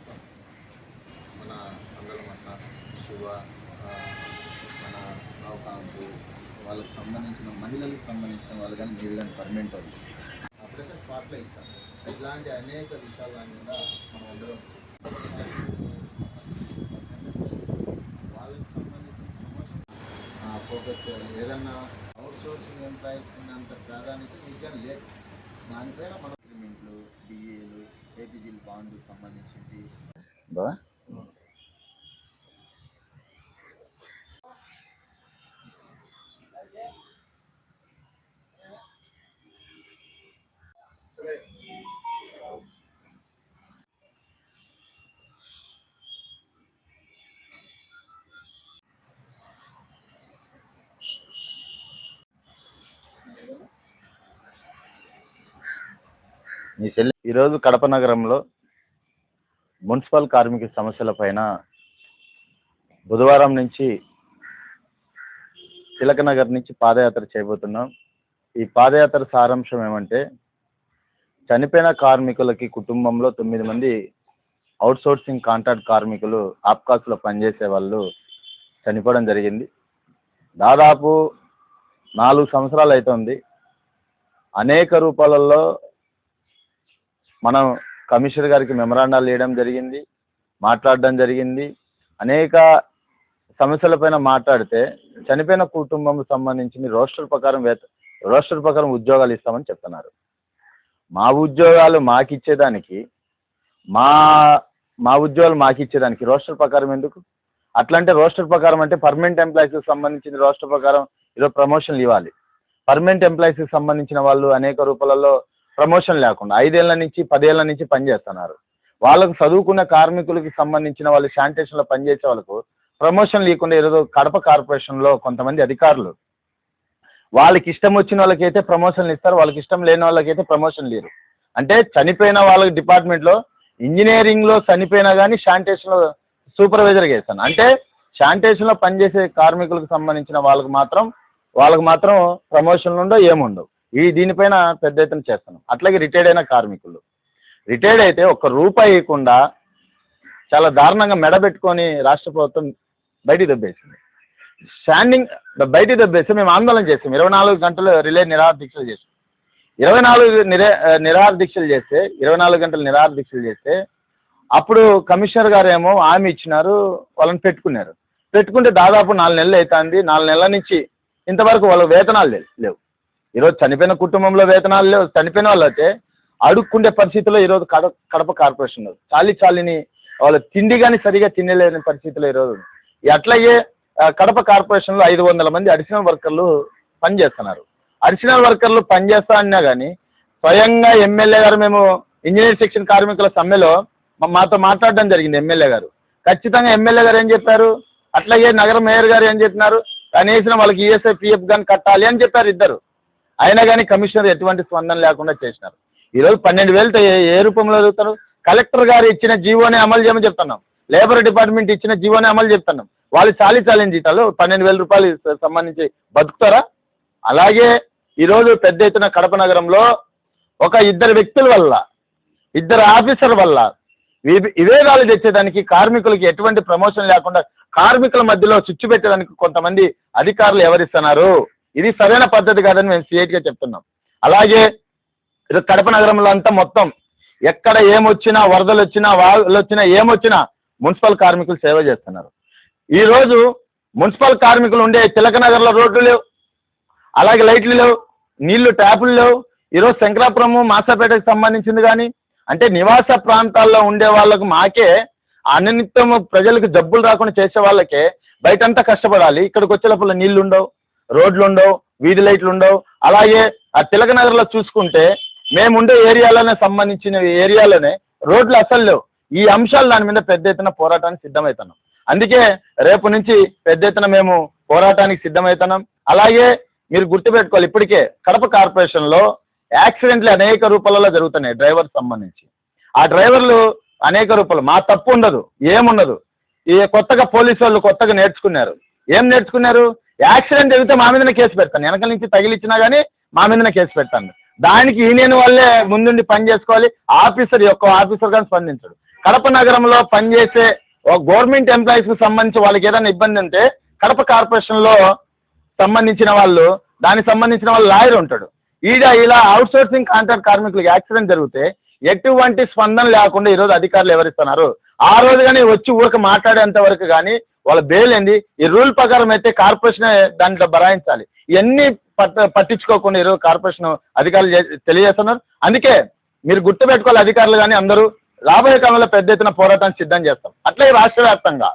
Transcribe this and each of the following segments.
కోసం మన మంగళమస్త శివ మన నవకాంపు వాళ్ళకి సంబంధించిన మహిళలకు సంబంధించిన వాళ్ళు కానీ మీరు కానీ పర్మనెంట్ వాళ్ళు. అప్పుడైతే స్పాట్లో ఇస్తాం ఇలాంటి అనేక విషయాలన్నీ కూడా మనం అందరం వాళ్ళకి సంబంధించిన ప్రమోషన్ ఫోకస్ చేయాలి ఏదన్నా అవుట్ సోర్సింగ్ ఎంప్లాయీస్ ఉన్నంత ప్రాధాన్యత మీకు కానీ లేదు. దానిపైన మనం ఏపీజీలు బాండ్ సంబంధించింది. మీ చెల్లి ఈరోజు కడప నగరంలో మున్సిపల్ కార్మిక సమస్యల పైన బుధవారం నుంచి తిలక నగర్ నుంచి పాదయాత్ర చేయబోతున్నాం. ఈ పాదయాత్ర సారాంశం ఏమంటే చనిపోయిన కార్మికులకి కుటుంబంలో తొమ్మిది మంది అవుట్సోర్సింగ్ కాంట్రాక్ట్ కార్మికులు ఆప్కాస్లో పనిచేసే వాళ్ళు చనిపోవడం జరిగింది. దాదాపు నాలుగు సంవత్సరాలు అవుతుంది అనేక రూపాలలో మనం కమిషనర్ గారికి మెమరాండాలు ఇవ్వడం జరిగింది మాట్లాడడం జరిగింది. అనేక సమస్యలపైన మాట్లాడితే చనిపోయిన కుటుంబం సంబంధించి రోస్టర్ ప్రకారం వేత రోస్టర్ ప్రకారం ఉద్యోగాలు ఇస్తామని చెప్తున్నారు. మా ఉద్యోగాలు మాకు ఇచ్చేదానికి మా మా ఉద్యోగాలు మాకు ఇచ్చేదానికి రోస్టర్ ప్రకారం ఎందుకు? అట్లాంటి రోస్టర్ ప్రకారం అంటే పర్మనెంట్ ఎంప్లాయీస్కి సంబంధించిన రోస్టర్ ప్రకారం ఏదో ప్రమోషన్లు ఇవ్వాలి. పర్మనెంట్ ఎంప్లాయీస్కి సంబంధించిన వాళ్ళు అనేక రూపాలలో ప్రమోషన్ లేకుండా ఐదేళ్ళ నుంచి పదేళ్ళ నుంచి పనిచేస్తున్నారు వాళ్ళకు చదువుకున్న కార్మికులకి సంబంధించిన వాళ్ళు శానిటేషన్లో పనిచేసే వాళ్ళకు ప్రమోషన్ లేకుండా ఈరోజు కడప కార్పొరేషన్లో కొంతమంది అధికారులు. వాళ్ళకి ఇష్టం వచ్చిన వాళ్ళకైతే ప్రమోషన్లు ఇస్తారు వాళ్ళకి ఇష్టం లేని వాళ్ళకైతే ప్రమోషన్ లేరు. అంటే చనిపోయిన వాళ్ళకి డిపార్ట్మెంట్లో ఇంజనీరింగ్లో చనిపోయినా కానీ శానిటేషన్లో సూపర్వైజర్గా వేస్తాను అంటే శానిటేషన్లో పనిచేసే కార్మికులకు సంబంధించిన వాళ్ళకి మాత్రం వాళ్ళకి మాత్రం ప్రమోషన్లు ఉండవు ఏముండవు. ఈ దీనిపైన పెద్ద ఎత్తున చేస్తున్నాం. అట్లాగే రిటైర్డ్ అయిన కార్మికులు. రిటైర్డ్ అయితే ఒక్క రూపాయి ఇవ్వకుండా చాలా దారుణంగా మెడబెట్టుకొని రాష్ట్ర ప్రభుత్వం బయటికి దెబ్బేసింది. స్టాండింగ్ బయటికి దెబ్బేసి మేము ఆందోళన చేస్తాం ఇరవై నాలుగు గంటలు రిలే నిరాహార దీక్షలు చేస్తాం ఇరవై నాలుగు నిరే నిరాహార దీక్షలు చేస్తే ఇరవై నాలుగు గంటలు నిరాహార దీక్షలు చేస్తే అప్పుడు కమిషనర్ గారు ఏమో హామీ ఇచ్చినారు వాళ్ళని పెట్టుకున్నారు. పెట్టుకుంటే దాదాపు నాలుగు నెలలు అవుతుంది. నాలుగు నెలల నుంచి ఇంతవరకు వాళ్ళ వేతనాలు లేవు లేవు. ఈరోజు చనిపోయిన కుటుంబంలో వేతనాలు లేవు. చనిపోయిన వాళ్ళు అయితే అడుక్కుండే పరిస్థితిలో ఈరోజు కడప కడప కార్పొరేషన్ చాలి చాలిని వాళ్ళ తిండి కానీ సరిగా తినలేని పరిస్థితిలో ఈరోజు ఉంది. అట్లాగే కడప కార్పొరేషన్లో ఐదు వందల మంది అడిషనల్ వర్కర్లు పనిచేస్తున్నారు. అడిషనల్ వర్కర్లు పనిచేస్తా అన్నా కానీ స్వయంగా ఎమ్మెల్యే గారు మేము ఇంజనీర్ సెక్షన్ కార్మికుల సమ్మెలో మాతో మాట్లాడడం జరిగింది ఎమ్మెల్యే గారు. ఖచ్చితంగా ఎమ్మెల్యే గారు ఏం చెప్పారు? అట్లాగే నగర మేయర్ గారు ఏం చెప్పినారు? కనీసం వాళ్ళకి ఈఎస్ఐ పిఎఫ్ కానీ కట్టాలి అని చెప్పారు ఇద్దరు. అయినా కానీ కమిషనర్ ఎటువంటి స్పందన లేకుండా చేసినారు. ఈరోజు పన్నెండు వేలతో ఏ రూపంలో చదువుతారు కలెక్టర్ గారు ఇచ్చిన జీవోని అమలు చేయమని చెప్తున్నాం. లేబర్ డిపార్ట్మెంట్ ఇచ్చిన జీవోని అమలు చెప్తున్నాం. వాళ్ళు చాలీ చాలని జీతాలు పన్నెండు వేల రూపాయలు సంబంధించి బతుకుతారా? అలాగే ఈరోజు పెద్ద ఎత్తున కడప నగరంలో ఒక ఇద్దరు వ్యక్తుల వల్ల ఇద్దరు ఆఫీసర్ వల్ల వి- విభేదాలు తెచ్చేదానికి కార్మికులకి ఎటువంటి ప్రమోషన్ లేకుండా కార్మికుల మధ్యలో చిచ్చు పెట్టడానికి కొంతమంది అధికారులు ఎవరిస్తున్నారు? ఇది సరైన పద్ధతి కాదని మేము సిఐటిగా చెప్తున్నాం. అలాగే కడప నగరంలో అంతా మొత్తం ఎక్కడ ఏమొచ్చినా వరదలు వచ్చినా వాళ్ళు వచ్చినా ఏమొచ్చినా మున్సిపల్ కార్మికులు సేవ చేస్తున్నారు. ఈరోజు మున్సిపల్ కార్మికులు ఉండే చిలక నగర్లో రోడ్లు లేవు అలాగే లైట్లు లేవు నీళ్ళు ట్యాపులు లేవు. ఈరోజు శంకరాపురము మాసాపేటకు సంబంధించింది కానీ అంటే నివాస ప్రాంతాల్లో ఉండే వాళ్ళకు మాకే అనిత్యము ప్రజలకు జబ్బులు రాకుండా చేసే వాళ్ళకే బయటంతా కష్టపడాలి. ఇక్కడికి వచ్చేటప్పుడు నీళ్ళు ఉండవు రోడ్లు ఉండవు వీధి లైట్లు ఉండవు అలాగే ఆ తిలక నగర్లో చూసుకుంటే మేము ఉండే ఏరియాలోనే సంబంధించిన ఏరియాలోనే రోడ్లు అసలు లేవు. ఈ అంశాలు దాని మీద పెద్ద ఎత్తున పోరాటానికి సిద్ధమవుతున్నాం అందుకే రేపు నుంచి పెద్ద ఎత్తున మేము పోరాటానికి సిద్ధమవుతున్నాం అలాగే మీరు గుర్తుపెట్టుకోవాలి ఇప్పటికే కడప కార్పొరేషన్లో యాక్సిడెంట్లు అనేక రూపాలలో జరుగుతున్నాయి డ్రైవర్ సంబంధించి. ఆ డ్రైవర్లు అనేక రూపాయలు మా తప్పు ఉండదు ఏముండదు. ఈ కొత్తగా పోలీసు వాళ్ళు కొత్తగా నేర్చుకున్నారు. ఏం నేర్చుకున్నారు? యాక్సిడెంట్ జరిగితే మా మీదనే కేసు పెడతాను. వెనక నుంచి తగిలిచ్చినా కానీ మా మీదనే కేసు పెడతాను. దానికి యూనియన్ వాళ్ళే ముందుండి పని చేసుకోవాలి. ఆఫీసర్ యొక్క ఆఫీసర్ కానీ స్పందించడు. కడప నగరంలో పనిచేసే ఒక గవర్నమెంట్ ఎంప్లాయీస్కి సంబంధించి వాళ్ళకి ఏదైనా ఇబ్బంది ఉంటే కడప కార్పొరేషన్లో సంబంధించిన వాళ్ళు దానికి సంబంధించిన వాళ్ళు లాయర్ ఉంటాడు. ఈడ ఇలా అవుట్ సోర్సింగ్ కాంట్రాక్ట్ కార్మికులకు యాక్సిడెంట్ జరిగితే ఎటువంటి స్పందన లేకుండా ఈరోజు అధికారులు ఎవరిస్తున్నారు? ఆ రోజు కానీ వచ్చి ఊరికి మాట్లాడేంత వరకు కానీ వాళ్ళ బెయిల్ ఏంది? ఈ రూల్ ప్రకారం అయితే కార్పొరేషన్ దాంట్లో భరాయించాలి ఇవన్నీ పట్ట పట్టించుకోకుండా ఈరోజు కార్పొరేషన్ అధికారులు తెలియజేస్తున్నారు. అందుకే మీరు గుర్తుపెట్టుకోవాలి అధికారులు కానీ అందరూ రాబోయే కాలంలో పెద్ద ఎత్తున పోరాటాన్ని సిద్ధం చేస్తాం. అట్లాగే రాష్ట్ర వ్యాప్తంగా.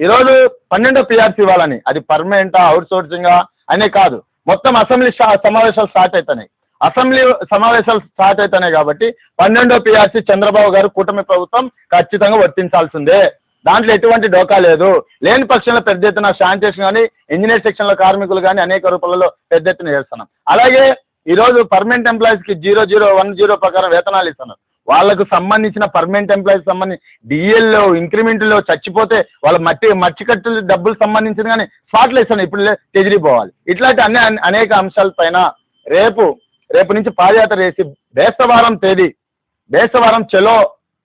ఈరోజు పన్నెండో పిఆర్సీ ఇవ్వాలని. అది పర్మనెంటా అవుట్ సోర్సింగా అనే కాదు. మొత్తం అసెంబ్లీ స్టా- సమావేశాలు స్టార్ట్ అవుతున్నాయి అసెంబ్లీ సమావేశాలు స్టార్ట్ అవుతున్నాయి కాబట్టి పన్నెండో పిఆర్సీ చంద్రబాబు గారు కూటమి ప్రభుత్వం ఖచ్చితంగా వర్తించాల్సిందే. దాంట్లో ఎటువంటి డోకా లేదు. లేని పక్షంలో పెద్ద ఎత్తున శానిటేషన్ కానీ ఇంజనీర్ సెక్షన్లో కార్మికులు కానీ అనేక రూపాలలో పెద్ద ఎత్తున చేస్తున్నాం అలాగే ఈరోజు పర్మనెంట్ ఎంప్లాయీస్కి జీరో జీరో వన్ జీరో ప్రకారం వేతనాలు ఇస్తున్నారు. వాళ్ళకు సంబంధించిన పర్మనెంట్ ఎంప్లాయీస్ సంబంధించి డిఎల్లో ఇంక్రిమెంట్లో చచ్చిపోతే వాళ్ళ మట్టి మట్టి కట్టులు డబ్బులు సంబంధించిన కానీ స్పాట్లు ఇస్తాను ఇప్పుడు తెదిరిపోవాలి ఇట్లాంటి అన్ని అనేక అంశాలపైన రేపు రేపు నుంచి పాదయాత్ర చేసి బేస్తవారం తేదీ బేస్తవారం చెలో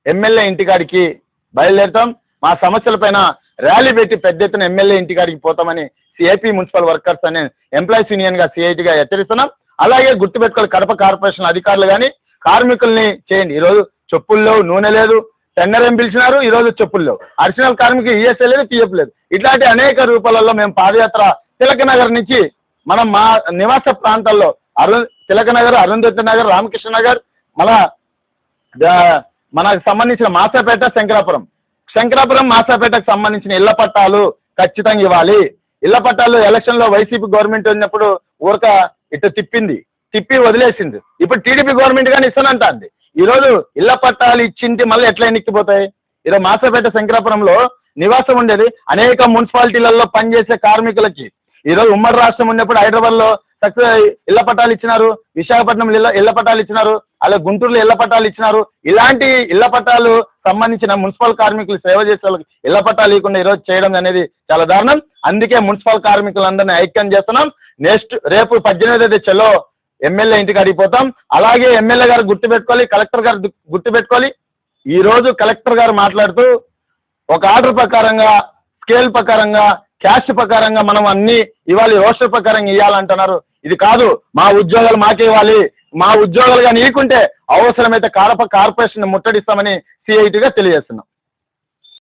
ఎమ్మెల్యే ఇంటికాడికి బయలుదేరుతాం. మా సమస్యలపైన ర్యాలీ పెట్టి పెద్ద ఎత్తున ఎమ్మెల్యే ఇంటికాడికి పోతామని ఏపీ మున్సిపల్ వర్కర్స్ అనే ఎంప్లాయీస్ యూనియన్గా సిఐటిగా హెచ్చరిస్తున్నాం. అలాగే గుర్తుపెట్టుకోవాలి కడప కార్పొరేషన్ అధికారులు కానీ కార్మికుల్ని చేయండి. ఈరోజు చెప్పుల్లో నూనె లేదు టెండర్ ఏం పిలిచినారు ఈరోజు చెప్పుల్లో అడిషనల్ కార్మికులు ఈఎస్ఏ లేదు పిఎఫ్ లేదు. ఇట్లాంటి అనేక రూపాలలో మేము పాదయాత్ర తిలక నగర్ నుంచి మనం మా నివాస ప్రాంతాల్లో అరుణ్ తిలక నగర్ అరుంధతి నగర్ రామకృష్ణ నగర్ మన మనకు సంబంధించిన మాసాపేట శంకరాపురం. శంకరాపురం మాసాపేటకు సంబంధించిన ఇళ్ళ పట్టాలు ఖచ్చితంగా ఇవ్వాలి. ఇళ్ళ పట్టాలు ఎలక్షన్లో వైసీపీ గవర్నమెంట్ ఉన్నప్పుడు ఊరక ఇటు తిప్పింది. తిప్పి వదిలేసింది. ఇప్పుడు టీడీపీ గవర్నమెంట్ కానీ ఇస్తానంటుంది. ఈరోజు ఇళ్ళ పట్టాలు ఇచ్చింటి మళ్ళీ ఎట్లా ఎన్నిక్కిపోతాయి ఈరోజు మాసాపేట శంకరాపురంలో నివాసం ఉండేది అనేక మున్సిపాలిటీలలో పనిచేసే కార్మికులకి. ఈరోజు ఉమ్మడి రాష్ట్రం ఉన్నప్పుడు హైదరాబాద్లో సక్సెస్ ఇళ్ళ పట్టాలు ఇచ్చినారు. విశాఖపట్నంలో ఇళ్ళ ఇళ్ళ పట్టాలు ఇచ్చినారు. అలాగే గుంటూరులో ఇళ్ళ పట్టాలు ఇచ్చినారు. ఇలాంటి ఇళ్ళ పట్టాలు సంబంధించిన మున్సిపల్ కార్మికులు సేవ చేసే వాళ్ళకి ఇళ్ళ పట్టాలు ఇవ్వకుండా ఈరోజు చేయడం అనేది చాలా దారుణం. అందుకే మున్సిపల్ కార్మికులందరినీ ఐక్యం చేస్తున్నాం. నెక్స్ట్ రేపు పద్దెనిమిది తేదీ చలో ఎమ్మెల్యే ఇంటికి అడిగిపోతాం అలాగే ఎమ్మెల్యే గారు గుర్తుపెట్టుకోవాలి కలెక్టర్ గారు గుర్తుపెట్టుకోవాలి ఈ రోజు కలెక్టర్ గారు మాట్లాడుతూ ఒక ఆర్డర్ ప్రకారంగా స్కేల్ ప్రకారంగా క్యాష్ ప్రకారంగా మనం అన్ని ఇవాళ రోస్టర్ ప్రకారంగా ఇవ్వాలంటున్నారు. ఇది కాదు మా ఉద్యోగాలు మాకే ఇవ్వాలి. మా ఉద్యోగాలు కానీ అవసరమైతే కడప కార్పొరేషన్ ముట్టడిస్తామని సిఐటిగా తెలియజేస్తున్నాం.